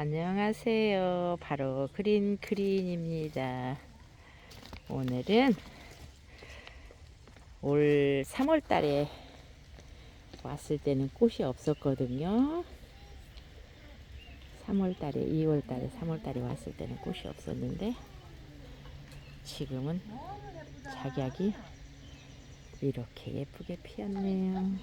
안녕하세요. 바로 그린 그린입니다. 오늘은 올 3월 달에 왔을 때는 꽃이 없었거든요. 3월 달에, 2월 달에, 3월 달에 왔을 때는 꽃이 없었는데 지금은 작약이 이렇게 예쁘게 피었네요.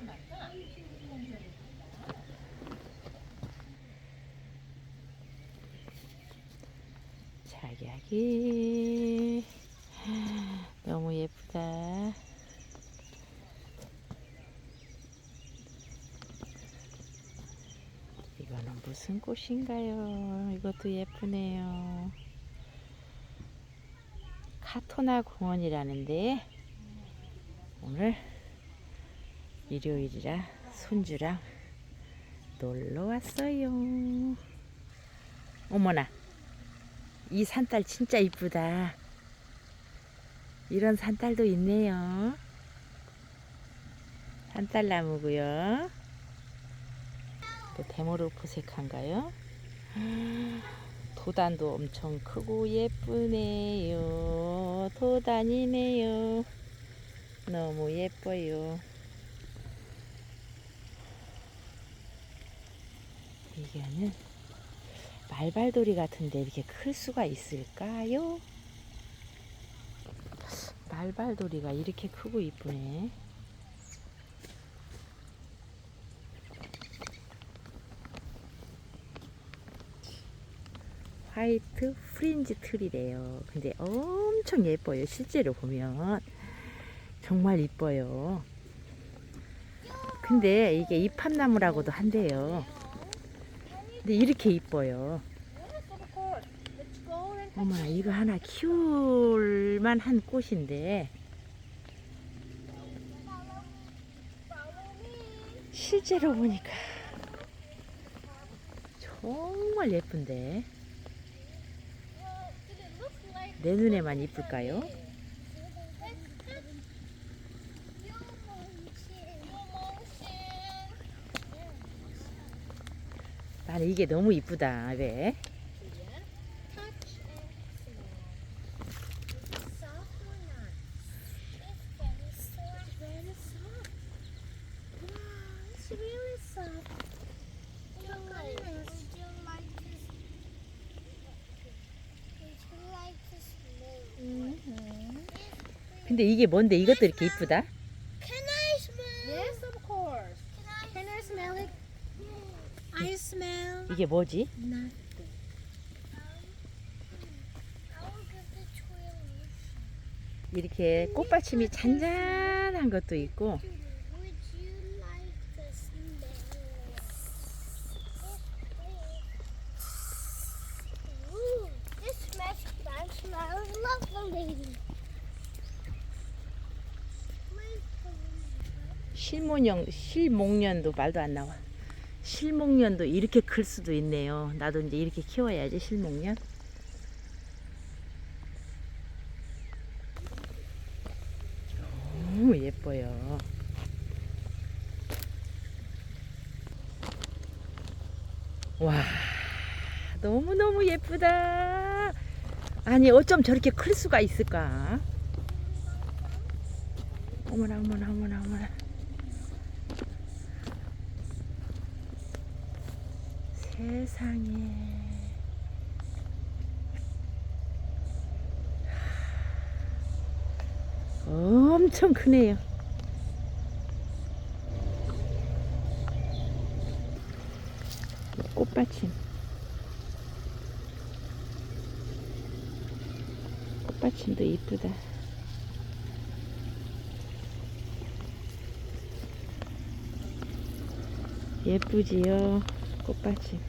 작약이 너무 예쁘다. 이거는 무슨 꽃인가요? 이것도 예쁘네요. 카토나 공원이라는데 오늘 일요일이라 손주랑 놀러 왔어요. 어머나, 이 산딸 진짜 이쁘다. 이런 산딸도 있네요. 산딸나무고요. 또 데모르포색한가요? 도단도 엄청 크고 예쁘네요. 도단이네요. 너무 예뻐요. 이게는 말발돌이 같은데 이렇게 클 수가 있을까요? 말발돌이가 이렇게 크고 이쁘네. 화이트 프린지 틀이래요. 근데 엄청 예뻐요. 실제로 보면 정말 이뻐요. 근데 이게 이팝나무라고도 한대요. 근데 이렇게 이뻐요. 어머나 이거 하나 키울 만 한 꽃인데 실제로 보니까 정말 예쁜데 내 눈에만 이쁠까요? 나는 이게 너무 이쁘다 왜? 근데 이게 뭔데 이것도 이렇게 이쁘다? Smell 이게 뭐지? nothing. 이렇게 꽃받침이 잔잔한 것도 있고 Would you like the smell? Ooh, this smells that smells lovely. 실몬형 실목련도 말도 안 나와. 실목련도 이렇게 클 수도 있네요. 나도 이제 이렇게 키워야지 실목련. 너무 예뻐요. 와, 너무 너무 예쁘다. 아니 어쩜 저렇게 클 수가 있을까? 어머나 어머나 어머나 어머나. 세상에. 엄청 크네요. 꽃받침. 꽃받침도 이쁘다. 예쁘지요, 꽃받침.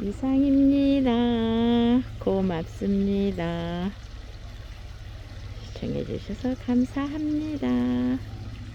이상입니다. 고맙습니다. 시청해주셔서 감사합니다.